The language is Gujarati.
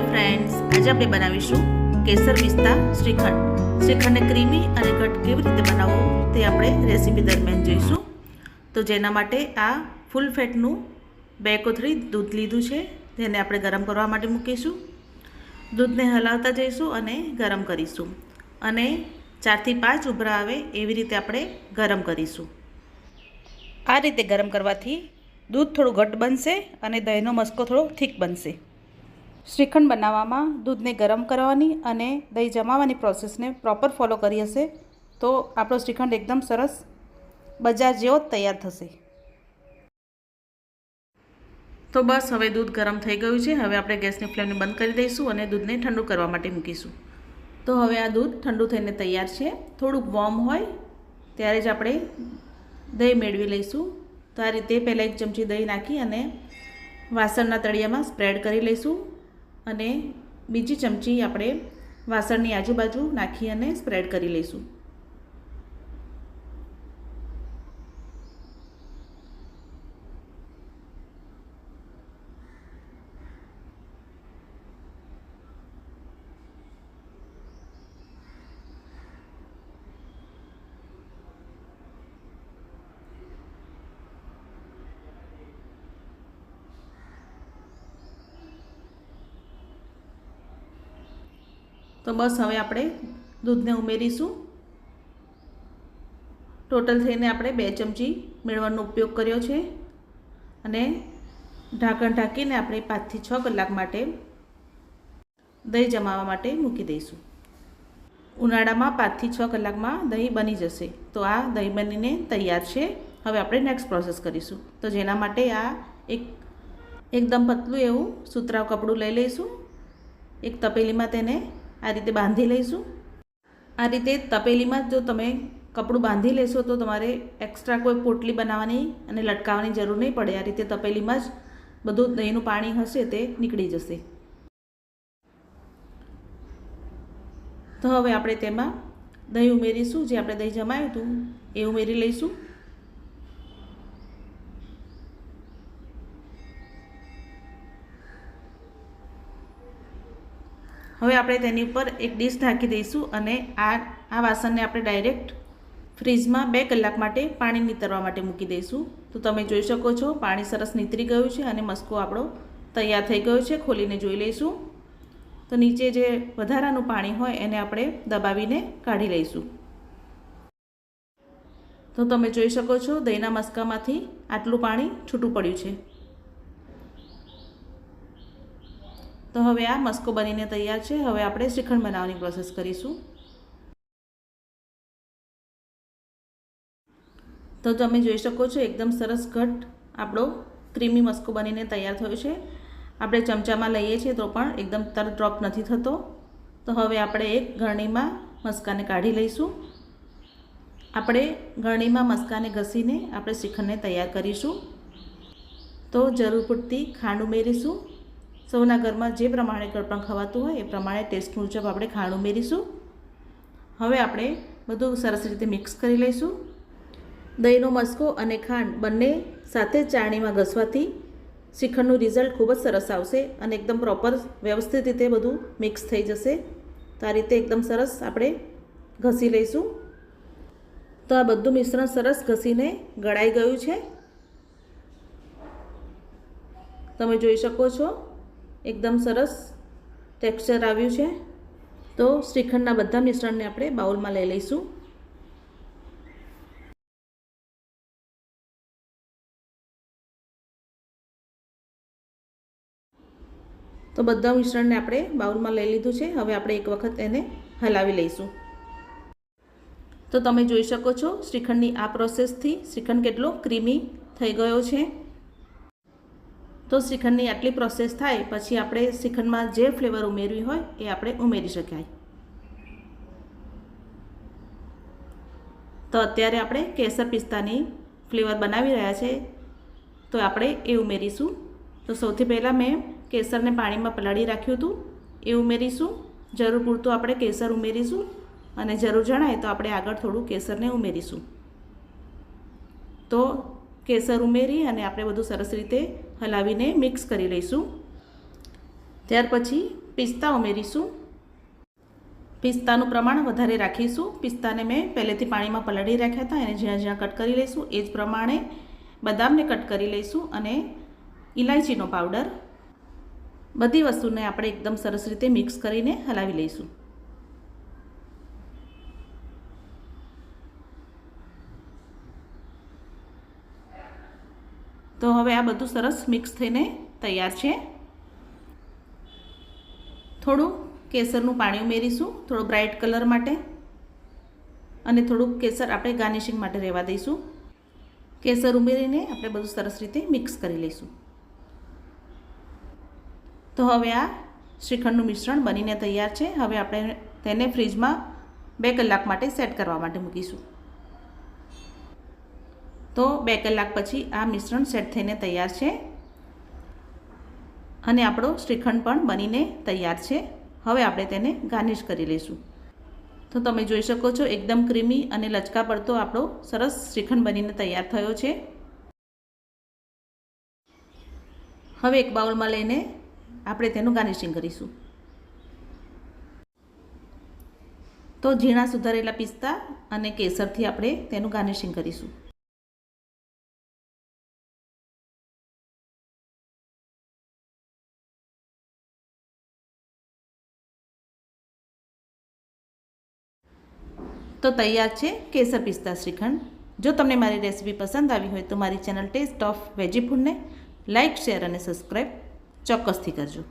હેલો ફ્રેન્ડ્સ આજે આપણે બનાવીશું કેસર પિસ્તા શ્રીખંડ. શ્રીખંડને ક્રીમી અને ઘટ કેવી રીતે બનાવવું તે આપણે રેસીપી દરમિયાન જોઈશું. તો જેના માટે આ ફૂલ ફેટનું બે કોથળી દૂધ લીધું છે તેને આપણે ગરમ કરવા માટે મૂકીશું. દૂધને હલાવતા જઈશું અને ગરમ કરીશું. અને ચારથી પાંચ ઉભરા આવે એવી રીતે આપણે ગરમ કરીશું. આ રીતે ગરમ કરવાથી દૂધ થોડું ઘટ બનશે અને દહીંનો મસ્કો થોડો થીક બનશે. શ્રીખંડ બનાવવામાં દૂધને ગરમ કરવાની અને દહીં જમાવવાની પ્રોસેસને પ્રોપર ફોલો કરી હશે, તો આપણો શ્રીખંડ એકદમ સરસ બજાર જેવો તૈયાર થશે. તો બસ, હવે દૂધ ગરમ થઈ ગયું છે. હવે આપણે ગેસની ફ્લેમને બંધ કરી દઈશું અને દૂધને ઠંડુ કરવા માટે મૂકીશું. તો હવે આ દૂધ ઠંડુ થઈને તૈયાર છે. થોડુંક વોર્મ હોય ત્યારે જ આપણે દહીં મેળવી લઈશું. તો આ રીતે પહેલાં એક ચમચી દહીં નાખી અને વાસણના તળિયામાં સ્પ્રેડ કરી લઈશું. અને બીજી ચમચી આપણે વાસણની આજુબાજુ નાખી અને સ્પ્રેડ કરી લઈશું. તો બસ હવે આપણે દૂધને ઉમેરીશું. ટોટલ થઈને આપણે બે ચમચી મેળવાનો ઉપયોગ કર્યો છે. અને ઢાંકણ ઢાંકીને આપણે પાંચથી છ કલાક માટે દહીં જમાવવા માટે મૂકી દઈશું. ઉનાળામાં પાંચથી છ કલાકમાં દહીં બની જશે. તો આ દહીં બનીને તૈયાર છે. હવે આપણે નેક્સ્ટ પ્રોસેસ કરીશું. તો જેના માટે આ એક એકદમ પતલું એવું સુતરાવ કપડું લઈ લઈશું. એક તપેલીમાં તેને આ રીતે બાંધી લઈશું. આ રીતે તપેલીમાં જો તમે કપડું બાંધી લેશો તો તમારે એક્સ્ટ્રા કોઈ પોટલી બનાવવાની અને લટકાવવાની જરૂર નહીં પડે. આ રીતે તપેલીમાં જ બધું દહીંનું પાણી હશે તે નીકળી જશે. તો હવે આપણે તેમાં દહીં ઉમેરીશું. જે આપણે દહીં જમાયું હતું એ ઉમેરી લઈશું. હવે આપણે તેની ઉપર એક ડીશ ઢાંકી દઈશું અને આ આ વાસણને આપણે ડાયરેક્ટ ફ્રીજમાં બે કલાક માટે પાણી નીતરવા માટે મૂકી દઈશું. તો તમે જોઈ શકો છો, પાણી સરસ નીતરી ગયું છે અને મસ્કો આપણો તૈયાર થઈ ગયો છે, ખોલીને જોઈ લઈશું. તો નીચે જે વધારાનું પાણી હોય એને આપણે દબાવીને કાઢી લઈશું. તો તમે જોઈ શકો છો, દહીંના મસ્કામાંથી આટલું પાણી છૂટું પડ્યું છે. તો હવે આ મસ્કો બનીને તૈયાર છે. હવે આપણે શ્રીખંડ બનાવવાની પ્રોસેસ કરીશું. તો તમે જોઈ શકો છો, એકદમ સરસ ઘટ આપણો ક્રીમી મસ્કો બનીને તૈયાર થયો છે. આપણે ચમચામાં લઈએ છીએ તો પણ એકદમ તર ડ્રોપ નથી થતો. તો હવે આપણે એક ગરણીમાં મસ્કાને કાઢી લઈશું. આપણે ગરણીમાં મસ્કાને ઘસીને આપણે શ્રીખંડને તૈયાર કરીશું. તો જરૂર પૂરતી ખાંડ ઉમેરીશું. સૌના ઘરમાં જે પ્રમાણે કળપણ ખવાતું હોય એ પ્રમાણે ટેસ્ટ મુજબ આપણે ખાંડ ઉમેરીશું. હવે આપણે બધું સરસ રીતે મિક્સ કરી લઈશું. દહીંનો મસ્કો અને ખાંડ બંને સાથે ચાણીમાં ઘસવાથી શ્રીખંડનું રિઝલ્ટ ખૂબ જ સરસ આવશે અને એકદમ પ્રોપર વ્યવસ્થિત રીતે બધું મિક્સ થઈ જશે. તો આ રીતે એકદમ સરસ આપણે ઘસી લઈશું. તો આ બધું મિશ્રણ સરસ ઘસીને ગળાઈ ગયું છે. તમે જોઈ શકો છો. એકદમ સરસ ટેક્સચર આવ્યું છે. તો શ્રીખંડના બધા મિશ્રણને આપણે બાઉલમાં લઈ લઈશું. તો બધા મિશ્રણને આપણે બાઉલમાં લઈ લીધું છે. હવે આપણે એક વખત એને હલાવી લઈશું. તો તમે જોઈ શકો છો શ્રીખંડની આ પ્રોસેસથી શ્રીખંડ કેટલો ક્રીમી થઈ ગયો છે. તો શ્રીખંડની આટલી પ્રોસેસ થાય, પછી આપણે શ્રીખંડમાં જે ફ્લેવર ઉમેરવી હોય એ આપણે ઉમેરી શકાય. તો અત્યારે આપણે કેસર પિસ્તાની ફ્લેવર બનાવી રહ્યા છે, તો આપણે એ ઉમેરીશું. તો સૌથી પહેલાં મેં કેસરને પાણીમાં પલાળી રાખ્યું હતું, એ ઉમેરીશું. જરૂર પૂરતું આપણે કેસર ઉમેરીશું અને જરૂર જણાય તો આપણે આગળ થોડું કેસરને ઉમેરીશું. તો કેસર ઉમેરી અને આપણે બધું સરસ રીતે હલાવીને મિક્સ કરી લઈશું. ત્યાર પછી પિસ્તા ઉમેરીશું. પિસ્તાનું પ્રમાણ વધારે રાખીશું. પિસ્તાને મેં પહેલેથી પાણીમાં પલાળી રાખ્યા હતા. એને જ્યાં જ્યાં કટ કરી લઈશું, એ જ પ્રમાણે બદામને કટ કરી લઈશું અને ઇલાયચીનો પાવડર. બધી વસ્તુને આપણે એકદમ સરસ રીતે મિક્સ કરીને હલાવી લઈશું. તો હવે આ બધું સરસ મિક્સ થઈને તૈયાર છે. થોડું કેસરનું પાણી ઉમેરીશું, થોડો બ્રાઇટ કલર માટે. અને થોડુંક કેસર આપણે ગાર્નિશિંગ માટે રહેવા દઈશું. કેસર ઉમેરીને આપણે બધું સરસ રીતે મિક્સ કરી લઈશું. તો હવે આ શ્રીખંડનું મિશ્રણ બનીને તૈયાર છે. હવે આપણે તેને ફ્રીજમાં બે કલાક માટે સેટ કરવા માટે મૂકીશું. તો બે કલાક પછી આ મિશ્રણ સેટ થઈને તૈયાર છે. અને આપણો શ્રીખંડ પણ બનીને તૈયાર છે. હવે આપણે તેને ગાર્નિશ કરી લઈશું. તો તમે જોઈ શકો છો, એકદમ ક્રીમી અને લચકા પડતો આપણો સરસ શ્રીખંડ બનીને તૈયાર થયો છે. હવે એક બાઉલમાં લઈને આપણે તેનું ગાર્નિશિંગ કરીશું. તો ઝીણા સુધારેલા પિસ્તા અને કેસરથી આપણે તેનું ગાર્નિશિંગ કરીશું. તો તૈયાર છે કેસર પિસ્તા શ્રીખંડ. જો તમને મારી રેસીપી પસંદ આવી હોય તો મારી ચેનલ ટેસ્ટ ઓફ વેજી ફૂડને લાઇક શેર અને સબસ્ક્રાઈબ ચોક્કસથી કરજો.